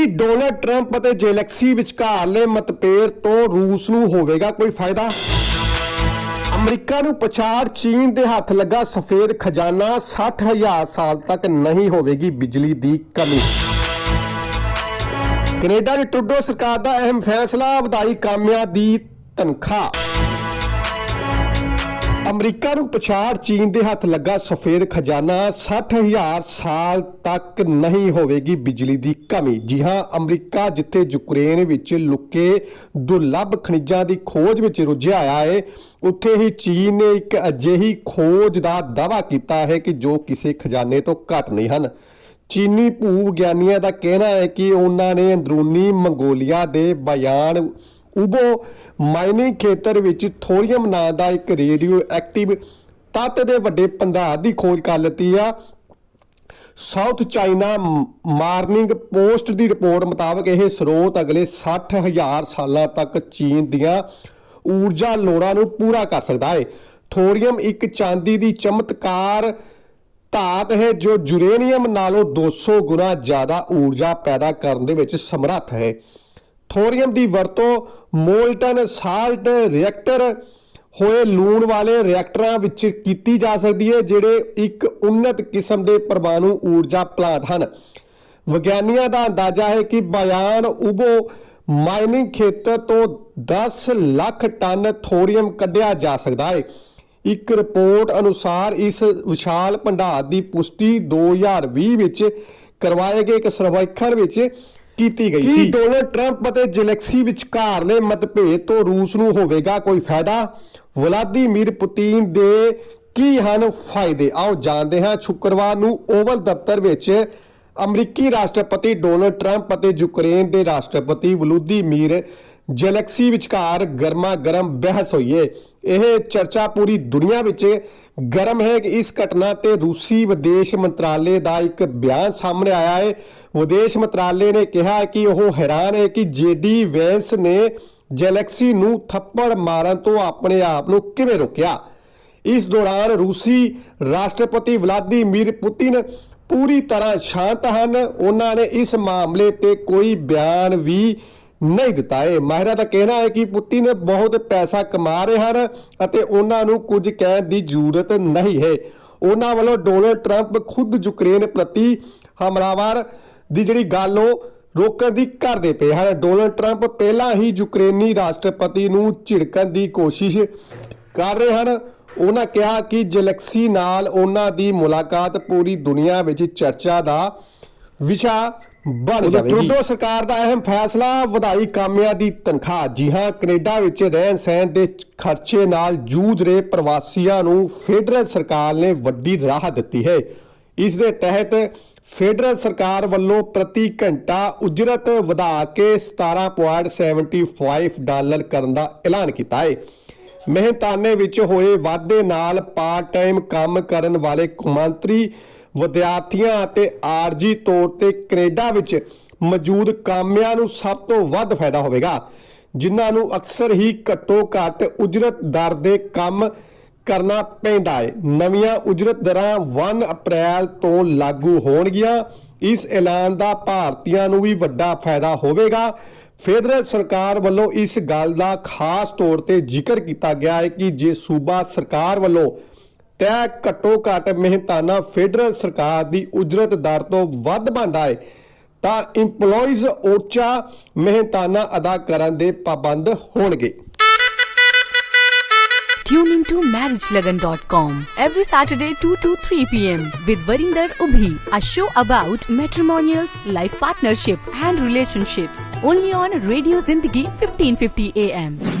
ਕੀ Donald Trump ਅਤੇ Zelensky ਵਿਚਕਾਰਲੇ ਮਤਭੇਦ ਤੋਂ ਰੂਸ ਨੂੰ ਹੋਵੇਗਾ ਕੋਈ ਫਾਇਦਾ? ਅਮਰੀਕਾ ਨੂੰ ਪਛਾੜ ਚੀਨ ਦੇ ਹੱਥ ਲੱਗਾ ਸਫੇਦ ਖਜ਼ਾਨਾ 60000 ਸਾਲ ਤੱਕ ਨਹੀਂ ਹੋਵੇਗੀ ਬਿਜਲੀ ਦੀ ਕਮੀ। ਕੈਨੇਡਾ ਦੀ ਟਰੂਡੋ ਸਰਕਾਰ ਦਾ ਅਹਿਮ ਫੈਸਲਾ, ਵਧਾਈ ਕਾਮਿਆਂ ਦੀ ਤਨਖਾਹ। ਅਮਰੀਕਾ ਨੂੰ ਪਛਾੜ ਚੀਨ ਦੇ ਹੱਥ ਲੱਗਾ ਸਫੇਦ ਖਜ਼ਾਨਾ 60000 ਸਾਲ ਤੱਕ ਨਹੀਂ ਹੋਵੇਗੀ ਬਿਜਲੀ ਦੀ ਕਮੀ। ਜੀ ਹਾਂ, ਅਮਰੀਕਾ ਜਿੱਥੇ ਯੂਕਰੇਨ ਵਿੱਚ ਲੁਕੇ ਦੁਰਲੱਭ ਖਣਿਜਾਂ ਦੀ ਖੋਜ ਵਿੱਚ ਰੁੱਝਿਆ ਆਇਆ ਹੈ ਉੱਥੇ ਹੀ ਚੀਨ ਨੇ ਇੱਕ ਅਜਿਹੀ ਖੋਜ ਦਾ ਦਾਅਵਾ ਕੀਤਾ ਹੈ ਕਿ ਜੋ ਕਿਸੇ ਖਜ਼ਾਨੇ ਤੋਂ ਘੱਟ ਨਹੀਂ ਹਨ। ਚੀਨੀ ਭੂ ਵਿਗਿਆਨੀਆਂ ਦਾ ਕਹਿਣਾ ਹੈ ਕਿ ਉਹਨਾਂ ਨੇ ਅੰਦਰੂਨੀ ਮੰਗੋਲੀਆ ਦੇ ਬਿਆਨ ਉਬੋ ਮਾਈਨਿੰਗ ਖੇਤਰ ਵਿੱਚ ਥੋਰੀਅਮ ਨਾਂ ਦਾ ਇੱਕ ਰੇਡੀਓ ਐਕਟਿਵ ਤੱਤ ਦੇ ਵੱਡੇ ਭੰਡਾਰ ਦੀ ਖੋਜ ਕਰ ਲਈ ਆ। ਸਾਊਥ ਚਾਈਨਾ ਮਾਰਨਿੰਗ ਪੋਸਟ ਦੀ ਰਿਪੋਰਟ ਮੁਤਾਬਕ ਇਹ ਸਰੋਤ ਅਗਲੇ 60000 ਸਾਲਾਂ ਤੱਕ ਚੀਨ ਦੀਆਂ ਊਰਜਾ ਲੋੜਾਂ ਨੂੰ ਪੂਰਾ ਕਰ ਸਕਦਾ ਹੈ। ਥੋਰੀਅਮ ਇੱਕ ਚਾਂਦੀ ਦੀ ਚਮਤਕਾਰ ਧਾਤ ਹੈ ਜੋ ਯੂਰੇਨੀਅਮ ਨਾਲੋਂ 200 ਗੁਣਾ ਜ਼ਿਆਦਾ ਊਰਜਾ ਪੈਦਾ ਕਰਨ ਦੇ ਵਿੱਚ ਸਮਰੱਥ ਹੈ। ਥੋਰੀਅਮ ਦੀ ਵਰਤੋਂ ਮੋਲਟਨ ਸਾਲਟ ਰਿਐਕਟਰ ਹੋਏ ਲੂਣ ਵਾਲੇ ਰਿਐਕਟਰਾਂ ਵਿੱਚ ਕੀਤੀ ਜਾ ਸਕਦੀ ਹੈ, ਜਿਹੜੇ ਇੱਕ ਉન્નਤ ਕਿਸਮ ਦੇ ਪਰਮਾਣੂ ਊਰਜਾ ਪਲਾਂਟ ਹਨ। ਵਿਗਿਆਨੀਆਂ ਦਾ ਅੰਦਾਜ਼ਾ ਹੈ ਕਿ ਬਿਆਨ ਉਬੋ ਮਾਈਨਿੰਗ ਖੇਤਰ ਤੋਂ 10 ਲੱਖ ਟਨ ਥੋਰੀਅਮ ਕੱਢਿਆ ਜਾ ਸਕਦਾ ਹੈ। ਇੱਕ ਰਿਪੋਰਟ ਅਨੁਸਾਰ ਇਸ ਵਿਸ਼ਾਲ ਭੰਡਾਰ ਦੀ ਪੁਸ਼ਟੀ 2020 ਵਿੱਚ ਕਰਵਾਏ ਗਏ ਇੱਕ ਸਰਵੇਖਣ ਵਿੱਚ ਕੀਤੀ ਗਈ ਸੀ। ਡੋਨਲਡ ਟਰੰਪ ਅਤੇ ਜੈਲੈਕਸੀ ਵਿਚਕਾਰਲੇ ਮਤਭੇਦ ਤੋਂ ਰੂਸ ਨੂੰ ਹੋਵੇਗਾ ਕੋਈ ਫਾਇਦਾ? ਵਲਾਦੀਮੀਰ ਪੁਤਿਨ ਦੇ ਕੀ ਹਨ ਫਾਇਦੇ? ਆਓ ਜਾਣਦੇ ਹਾਂ ਸ਼ੁੱਕਰਵਾਰ ਨੂੰ ਓਵਲ ਦਫ਼ਤਰ ਵਿੱਚ ਅਮਰੀਕੀ ਰਾਸ਼ਟਰਪਤੀ ਡੋਨਲਡ ਟਰੰਪ ਅਤੇ ਯੂਕਰੇਨ ਦੇ ਰਾਸ਼ਟਰਪਤੀ ਵਲੋਦੀਮੀਰ ਜੈਲੈਕਸੀ ਵਿਚਕਾਰ ਗਰਮਾ ਗਰਮ ਬਹਿਸ ਹੋਈ ਹੈ ਇਹ ਚਰਚਾ ਪੂਰੀ ਦੁਨੀਆ ਵਿੱਚ ਗਰਮ ਹੈ ਕਿ ਇਸ ਘਟਨਾ ਤੇ ਰੂਸੀ ਵਿਦੇਸ਼ ਮੰਤਰਾਲੇ ਦਾ ਇੱਕ ਬਿਆਨ ਸਾਹਮਣੇ ਆਇਆ ਹੈ। ਵਿਦੇਸ਼ ਮੰਤਰਾਲੇ ਨੇ ਕਿਹਾ ਕਿ ਉਹ ਹੈਰਾਨ ਹੈ ਕਿ ਜੇਡੀ ਵੈਂਸ ਨੇ ਜੈਲੈਕਸੀ ਨੂੰ ਥੱਪੜ ਮਾਰਨ ਤੋਂ ਆਪਣੇ ਆਪ ਨੂੰ ਕਿਵੇਂ ਰੋਕਿਆ। ਇਸ ਦੌਰਾਨ ਰੂਸੀ ਰਾਸ਼ਟਰਪਤੀ ਵਲਾਦੀਮੀਰ ਪੁਤਿਨ ਪੂਰੀ ਤਰ੍ਹਾਂ ਸ਼ਾਂਤ ਹਨ। ਉਹਨਾਂ ਨੇ ਇਸ ਮਾਮਲੇ ਤੇ ਕੋਈ ਬਿਆਨ ਵੀ ਨਹੀਂ ਦਿੱਤਾ ਹੈ ਮਾਹਿਰਾਂ ਦਾ ਕਹਿਣਾ ਹੈ ਕਿ ਪੁਤਿਨ ਬਹੁਤ ਪੈਸਾ ਕਮਾ ਰਹੇ ਹਨ ਅਤੇ ਉਹਨਾਂ ਨੂੰ ਕੁਝ ਕਹਿਣ ਦੀ ਜ਼ਰੂਰਤ ਨਹੀਂ ਹੈ। ਉਹਨਾਂ ਵੱਲੋਂ ਡੋਨਲਡ ਟਰੰਪ ਖੁਦ ਯੂਕਰੇਨ ਪ੍ਰਤੀ ਹਮਲਾਵਰ ਦੀ ਜਿਹੜੀ ਗੱਲ ਉਹ ਰੋਕਣ ਦੀ ਕਰਦੇ ਪਏ ਹਨ। ਡੋਨਲਡ ਟਰੰਪ ਪਹਿਲਾਂ ਹੀ ਯੂਕਰੇਨੀ ਰਾਸ਼ਟਰਪਤੀ ਨੂੰ ਝਿੜਕਣ ਦੀ ਕੋਸ਼ਿਸ਼ ਕਰ ਰਹੇ ਹਨ। ਉਹਨਾਂ ਕਿਹਾ ਕਿ ਜੈਲੈਕਸੀ ਨਾਲ ਉਹਨਾਂ ਦੀ ਮੁਲਾਕਾਤ ਪੂਰੀ ਦੁਨੀਆ ਵਿੱਚ ਚਰਚਾ ਦਾ ਵਿਸ਼ਾ ਬਣ ਜਾਵੇਗੀ। ਟਰੂਡੋ ਸਰਕਾਰ ਦਾ ਅਹਿਮ ਫੈਸਲਾ ਵਧਾਈ ਕਾਮਿਆਂ ਦੀ ਤਨਖਾਹ। ਜੀ ਹਾਂ ਕੈਨੇਡਾ ਵਿੱਚ ਰਹਿਣ ਸਹਿਣ ਦੇ ਖਰਚੇ ਨਾਲ ਜੂਝ ਰਹੇ ਪ੍ਰਵਾਸੀਆਂ ਨੂੰ ਫੈਡਰਲ ਸਰਕਾਰ ਨੇ ਵੱਡੀ ਰਾਹਤ ਦਿੱਤੀ ਹੈ। ਇਸ ਦੇ ਤਹਿਤ ਫੈਡਰਲ ਸਰਕਾਰ ਵੱਲੋਂ ਪ੍ਰਤੀ ਘੰਟਾ ਉਜਰਤ ਵਧਾ ਕੇ 17.75 ਡਾਲਰ ਕਰਨ ਦਾ ਐਲਾਨ ਕੀਤਾ ਹੈ। ਮਿਹਨਤਾਨੇ ਵਿੱਚ ਹੋਏ ਵਾਧੇ ਨਾਲ ਪਾਰਟ ਟਾਈਮ ਕੰਮ ਕਰਨ ਵਾਲੇ ਕੌਮਾਂਤਰੀ ਵਿਦਿਆਰਥੀਆਂ ਅਤੇ ਆਰਜੀ ਤੌਰ ਤੇ ਕੈਨੇਡਾ ਵਿੱਚ ਮੌਜੂਦ ਕਾਮਿਆਂ ਨੂੰ ਸਭ ਤੋਂ ਵੱਧ ਫਾਇਦਾ ਹੋਵੇਗਾ, ਜਿਨ੍ਹਾਂ ਨੂੰ ਅਕਸਰ ਹੀ ਘੱਟੋ ਘੱਟ ਉਜਰਤ ਦਰ ਦੇ ਕੰਮ ਕਰਨਾ ਪੈਂਦਾ ਹੈ। ਨਵੀਆਂ ਉਜਰਤ ਦਰਾਂ 1 ਅਪ੍ਰੈਲ ਤੋਂ ਲਾਗੂ ਹੋਣਗੀਆਂ। ਇਸ ਐਲਾਨ ਦਾ ਭਾਰਤੀਆਂ ਨੂੰ ਵੀ ਵੱਡਾ ਫਾਇਦਾ ਹੋਵੇਗਾ। ਫੈਡਰਲ ਸਰਕਾਰ ਵੱਲੋਂ ਇਸ ਗੱਲ ਦਾ ਖਾਸ ਤੌਰ ਤੇ ਜ਼ਿਕਰ ਕੀਤਾ ਗਿਆ ਹੈ ਕਿ ਜੇ ਸੂਬਾ ਸਰਕਾਰ ਵੱਲੋਂ ਤੈਅ ਘੱਟੋ ਘੱਟ ਮਿਹਨਤਾਨਾ ਫੈਡਰਲ ਸਰਕਾਰ ਦੀ ਉਜਰਤ ਦਰ ਤੋਂ ਵੱਧ ਬਣਦਾ ਹੈ ਤਾਂ EMPLOYEES ਉੱਚਾ ਮਿਹਨਤਾਨਾ ਅਦਾ ਕਰਨ ਦੇ ਪਾਬੰਦ ਹੋਣਗੇ Tune into marriagelagan.com every Saturday 2 to 3 p.m. with Varinder Ubhi, a show about matrimonials, life partnership, and relationships. Only on Radio Zindagi 1550 AM.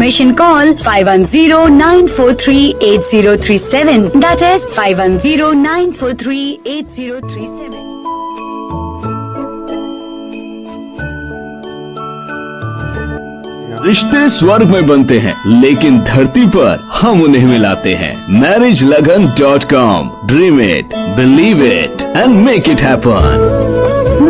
Information call 510-943-8037. That is 510-943-8037. रिश्ते स्वर्ग में बनते हैं, लेकिन धरती पर हम उन्हें मिलाते हैं marriage Lagan dot com dream it believe it and make it happen